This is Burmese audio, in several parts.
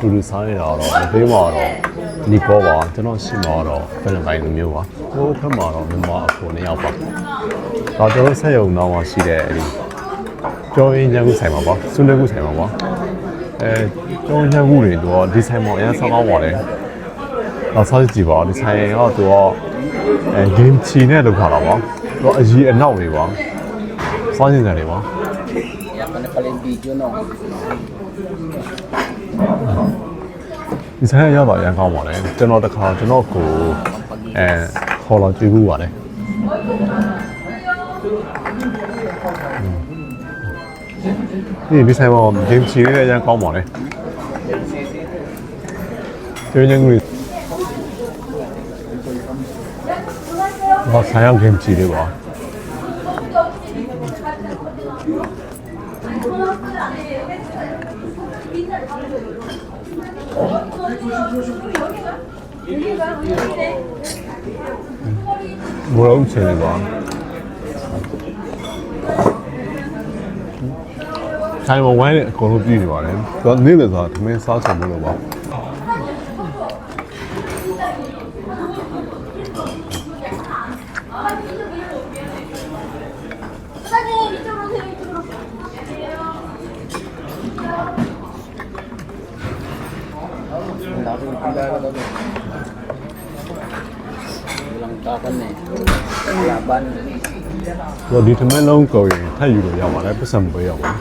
တူတူစားနေတာတော့ဘေးမှာတော့နီကောပါကျွန်တော်ရှိမှာတော့ဖိလစ်ပိုင်လူမျိုးပါဟိုဖက်မှာတော့မြန်မာအဖိုနှစ်ယောက်ပါဒါကျွန်တော်ဆက်ရုံတော့မှရှိတဲ့အဲဒီကျောင်းရင်းညကူဆိုင်ပါပါစွန်းတဲ့ကူဆိုင်ပါပါအဲကျောင်းညကူတွေတော့ဒီဆိုင်မှာအရင်ဆောင်းကောင်းပါတယ်တော့စားကြည့်ပါဒီဆိုင်ကတော့သူကအဲ game ချီနဲ့လောက်ခါတာပါသူကအကြီးအနောက်တွေပါစားနေတယ်တွေပါ Yan man na pala yung video, no? ဒီဆိုင်ကရောက်တော့အရင်ကောင်းပါတယ်ကျွန်တော်တခါကျွန်တော်ကိုအဲခေါ်လာကြည့်ဘူးပါတယ်ဒီဒီဆိုင်မှာ game ချီလေးအရင်ကောင်းပါတယ်ကျေးဇူးကြီးဘာဆိုင်အောင် game ချီလေးပါ 뭐라고 쟤네 봐. 잘 먹어야 걸어 뛰지 말해. 너 내려서 담에 싸서 먹어봐. 사장 pila na kami. Ilang tapan eh. Laban. တော့ဒီထမင်းလုံးကိုရင်ထပ်ယူလို့ရပါလေပတ်စံပေးရပါဘူး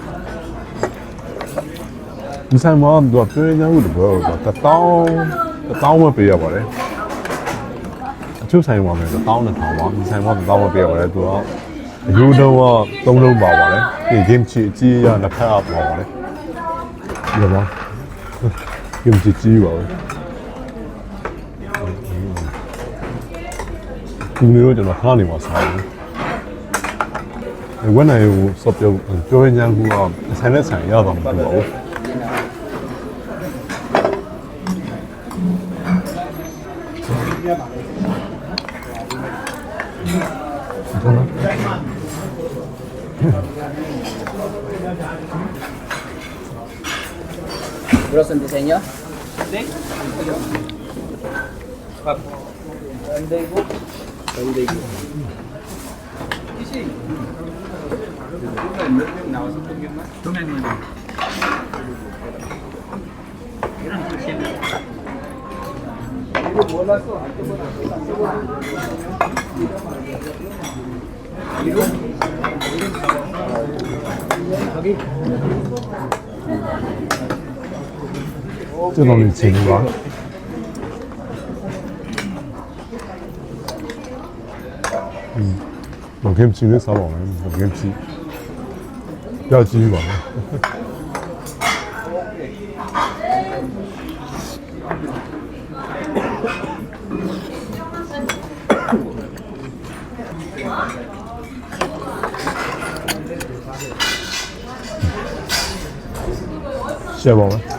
ဒီဆိုင်မှာတော့ပြောရင်းရဘူးတော့တပေါင်းတပေါင်းမပေးရပါလေအချို့ဆိုင်မှာမယ်တပေါင်းနဲ့ထောင်ပါဒီဆိုင်မှာတပေါင်းမပေးရပါလေသူကအယူတော့သုံးလုံးပါပါလေဒီ game ချီအကြီးရနှစ်ဖက်အပ်ပါပါလေဒီမှာ game ချီကြီးပါပဲ 분묘를 하나님 와서 When I was up there, 교회 연구가 세네상에 야단 불러. 괜찮아? ¿Los diseño? Sí. ¿Dónde 반대기. 몇명 나와서 동경만? 동경만. 이런 뜻이네. 이거 몰랐어. 이거? 저기. 저 놈이 제일 좋아. 我偏不信你撒谎我偏不信要继续保持嗯好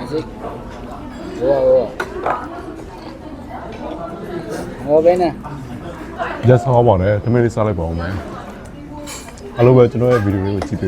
Asik. Oo, oo. Okay na. ရက်ဆောင်းပါတယ်တမင်လေးစားလိုက်ပါဦးမယ်အားလုံးပဲကျွန်တော်ရဲ့ဗီဒီယိုလေးကိုကြည့်